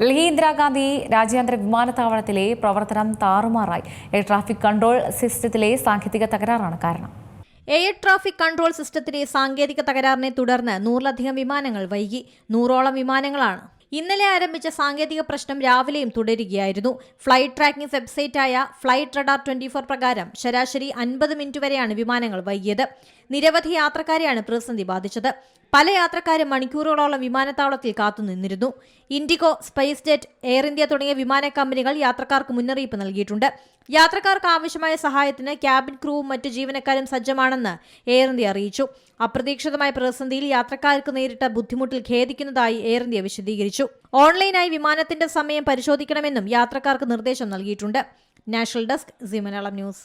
ഡൽഹി ഇന്ദിരാഗാന്ധി രാജ്യാന്തര വിമാനത്താവളത്തിലെ പ്രവർത്തനം താറുമാറായി. എയർ ട്രാഫിക് കൺട്രോൾ സിസ്റ്റത്തിലെ സാങ്കേതിക തകരാറാണ് കാരണം. എയർ ട്രാഫിക് കൺട്രോൾ സിസ്റ്റത്തിലെ സാങ്കേതിക തകരാറിനെ തുടർന്ന് നൂറിലധികം വിമാനങ്ങൾ വൈകി. നൂറോളം വിമാനങ്ങളാണ് ഇന്നലെ ആരംഭിച്ച സാങ്കേതിക പ്രശ്നം രാവിലെയും തുടരുകയായിരുന്നു. ഫ്ലൈറ്റ് ട്രാക്കിംഗ് വെബ്സൈറ്റായ ഫ്ലൈറ്റ് റഡാർ ട്വന്റി ഫോർ പ്രകാരം ശരാശരി അൻപത് മിനിറ്റ് വരെയാണ് വിമാനങ്ങൾ വൈകിയത്. നിരവധി യാത്രക്കാരെയാണ് പ്രതിസന്ധി ബാധിച്ചത്. പല യാത്രക്കാരും മണിക്കൂറുകളോളം വിമാനത്താവളത്തിൽ കാത്തുനിന്നിരുന്നു IndiGo SpiceJet air India തുടങ്ങിയ വിമാന കമ്പനികൾ യാത്രക്കാർക്ക് മുന്നറിയിപ്പ് നൽകിയിട്ടുണ്ട്. യാത്രക്കാർക്ക് ആവശ്യമായ സഹായത്തിന് ക്യാബിൻ ക്രൂവും മറ്റ് ജീവനക്കാരും സജ്ജമാണെന്ന് എയർ ഇന്ത്യ അറിയിച്ചു. അപ്രതീക്ഷിതമായ പ്രതിസന്ധിയിൽ യാത്രക്കാർക്ക് നേരിട്ട ബുദ്ധിമുട്ടിൽ ഖേദിക്കുന്നതായി എയർ ഇന്ത്യ വിശദീകരിച്ചു. ഓൺലൈനായി വിമാനത്തിന്റെ സമയം പരിശോധിക്കണമെന്നും യാത്രക്കാർക്ക് നിർദ്ദേശം നൽകിയിട്ടുണ്ട്. National desk C news.